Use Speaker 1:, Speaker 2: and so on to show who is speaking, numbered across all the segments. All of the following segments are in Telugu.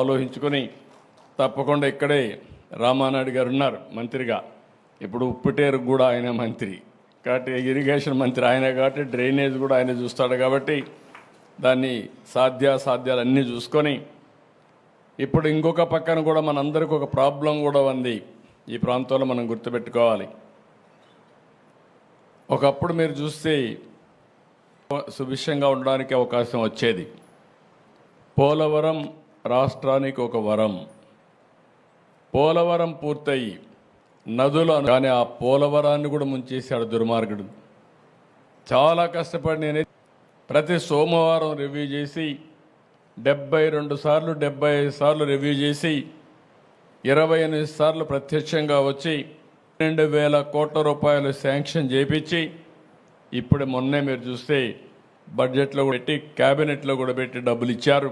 Speaker 1: ఆలోచించుకొని తప్పకుండా ఇక్కడే రామానాయుడు గారు ఉన్నారు మంత్రిగా. ఇప్పుడు ఉప్పుటేరు కూడా ఆయన మంత్రి. కాబట్టి ఇరిగేషన్ మంత్రి ఆయన కాబట్టి డ్రైనేజ్ కూడా ఆయన చూస్తాడు కాబట్టి దాన్ని సాధ్యాసాధ్యాలు అన్నీ చూసుకొని ఇప్పుడు ఇంకొక పక్కన కూడా మనందరికి ఒక ప్రాబ్లం కూడా ఉంది. ఈ ప్రాంతంలో మనం గుర్తుపెట్టుకోవాలి. ఒకప్పుడు మీరు చూస్తే సుభిక్షంగా ఉండడానికి అవకాశం వచ్చేది. పోలవరం రాష్ట్రానికి ఒక వరం. పోలవరం పూర్తయి నదులు కానీ ఆ పోలవరాన్ని కూడా ముంచేశాడు దుర్మార్గుడు. చాలా కష్టపడి నేను ప్రతి సోమవారం రివ్యూ చేసి డెబ్బై రెండు సార్లు డెబ్బై ఐదు సార్లు రివ్యూ చేసి ఇరవై ఎనిమిది సార్లు ప్రత్యక్షంగా వచ్చి రెండు వేల కోట్ల రూపాయలు శాంక్షన్ చేపించి ఇప్పుడు మొన్నే మీరు చూస్తే బడ్జెట్లో కూడా పెట్టి క్యాబినెట్లో కూడా పెట్టి డబ్బులు ఇచ్చారు.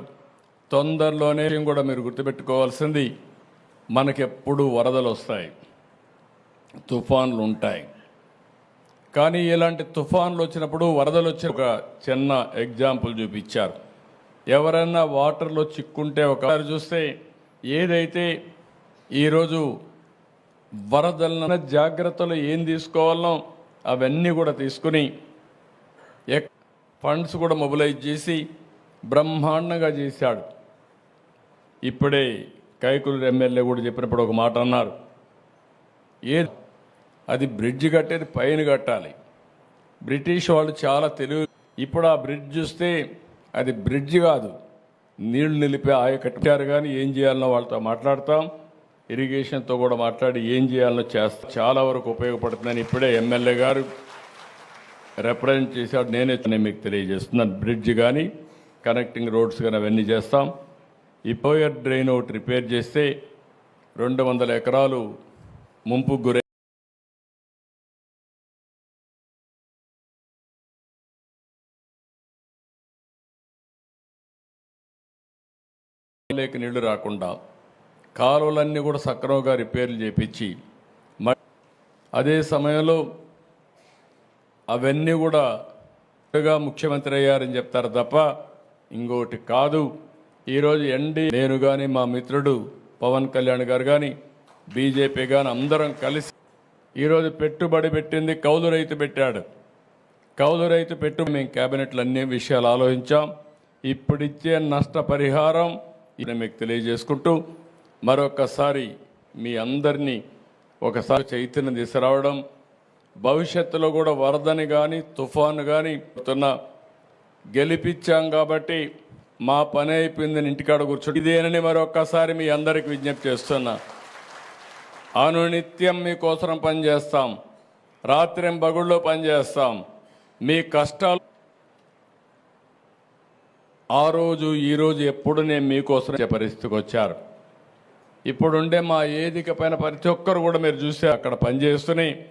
Speaker 1: తొందరలోనే కూడా మీరు గుర్తుపెట్టుకోవాల్సింది. మనకెప్పుడు వరదలు వస్తాయి. తుఫాన్లు ఉంటాయి. కానీ ఇలాంటి తుఫాన్లు వచ్చినప్పుడు వరదలు వచ్చి ఒక చిన్న ఎగ్జాంపుల్ చూపించారు. ఎవరైనా వాటర్లో చిక్కుంటే ఒకసారి చూస్తే ఏదైతే ఈరోజు వరదలన జాగ్రత్తలు ఏం తీసుకోవాలనో అవన్నీ కూడా తీసుకుని ఎక్ ఫండ్స్ కూడా మొబిలైజ్ చేసి బ్రహ్మాండంగా చేశాడు. ఇప్పుడే కైకులు ఎమ్మెల్యే కూడా చెప్పినప్పుడు ఒక మాట అన్నారు. ఏ అది బ్రిడ్జ్ కట్టేది పైన కట్టాలి. బ్రిటిష్ వాళ్ళు చాలా తెలివి ఇప్పుడు ఆ బ్రిడ్జ్ చూస్తే అది బ్రిడ్జ్ కాదు. నీళ్ళు నిలిపే ఆయ కట్టారు కానీ ఏం చేయాలనో వాళ్ళతో మాట్లాడతాం. ఇరిగేషన్తో కూడా మాట్లాడి ఏం చేయాలనో చేస్తాం. చాలా వరకు ఉపయోగపడుతుందని ఇప్పుడే ఎమ్మెల్యే గారు రిప్రజెంట్ చేశాడు నేనే నేను మీకు తెలియజేస్తున్నాను. బ్రిడ్జ్ కానీ కనెక్టింగ్ రోడ్స్ కానీ అవన్నీ చేస్తాం. ఈ పోయర్ డ్రైన్ ఒకటి రిపేర్ చేస్తే రెండు వందల ఎకరాలు ముంపు గురై లేక నీళ్ళు రాకుండా కాలువలన్నీ కూడా సక్రమంగా రిపేర్లు చేపించి మ- అదే సమయంలో అవన్నీ కూడా ముఖ్యమంత్రి అయ్యారని చెప్తారు తప్ప ఇంకోటి కాదు. ఈరోజు ఎండి నేను కానీ మా మిత్రుడు పవన్ కళ్యాణ్ గారు కానీ బీజేపీ కానీ అందరం కలిసి ఈరోజు పెట్టుబడి పెట్టింది కౌలు రైతు పెట్టాడు. కౌలు రైతు పెట్టు మేము క్యాబినెట్లు అన్ని విషయాలు ఆలోచించాం. ఇప్పుడిచ్చే నష్టపరిహారం ఇది మీకు తెలియజేసుకుంటూ మరొకసారి మీ అందరినీ ఒకసారి చైతన్యం తీసుకురావడం భవిష్యత్తులో కూడా వరదని కానీ తుఫాను కానీ గెలిపించాం కాబట్టి మా పని అయిపోయిందని ఇంటికాడ కూర్చో ఇదేనని మరొక్కసారి మీ అందరికి విజ్ఞప్తి చేస్తున్నా. అనునిత్యం మీకోసం పనిచేస్తాం రాత్రి బగుళ్ళో పనిచేస్తాం మీ కష్టాలు ఆ రోజు ఈరోజు ఎప్పుడు నేను మీకోసం పరిస్థితికి వచ్చారు. ఇప్పుడుండే మా ఏదిక పైన ప్రతి ఒక్కరు కూడా మీరు చూస్తే అక్కడ పనిచేస్తూనే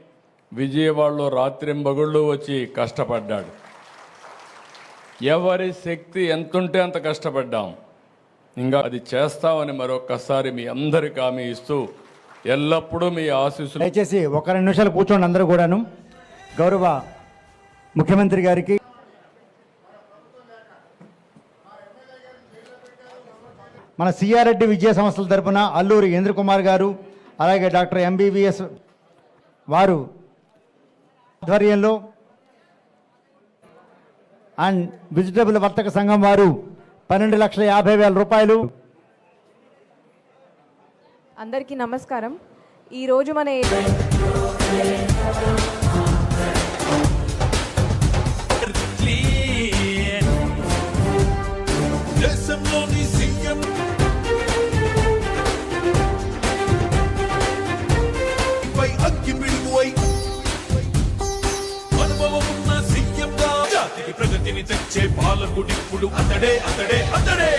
Speaker 1: విజయవాడలో రాత్రింబగుళ్ళు వచ్చి కష్టపడ్డాడు. ఎవరి శక్తి ఎంతుంటే అంత కష్టపడ్డాం. ఇంకా అది చేస్తామని మరొకసారి మీ అందరికి హామీ ఇస్తూ ఎల్లప్పుడూ మీ ఆశీస్సులు
Speaker 2: దయచేసి ఒక రెండు నిమిషాలు కూర్చోండి అందరూ కూడాను. గౌరవ ముఖ్యమంత్రి గారికి మన సిఆర్రెడ్డి విద్యా సంస్థల తరపున అల్లూరి ఇంద్రకుమార్ గారు అలాగే డాక్టర్ ఎంబీబీఎస్ వారు ఆధ్వర్యంలో అండ్ వెజిటబుల్ వర్తక సంఘం వారు పన్నెండు లక్షల యాభై వేల రూపాయలు.
Speaker 3: అందరికీ నమస్కారం. ఈరోజు మన అగ్గి జాతికి ప్రగతిని తెచ్చే పాలకుడిప్పుడు అతడే అతడే అతడే.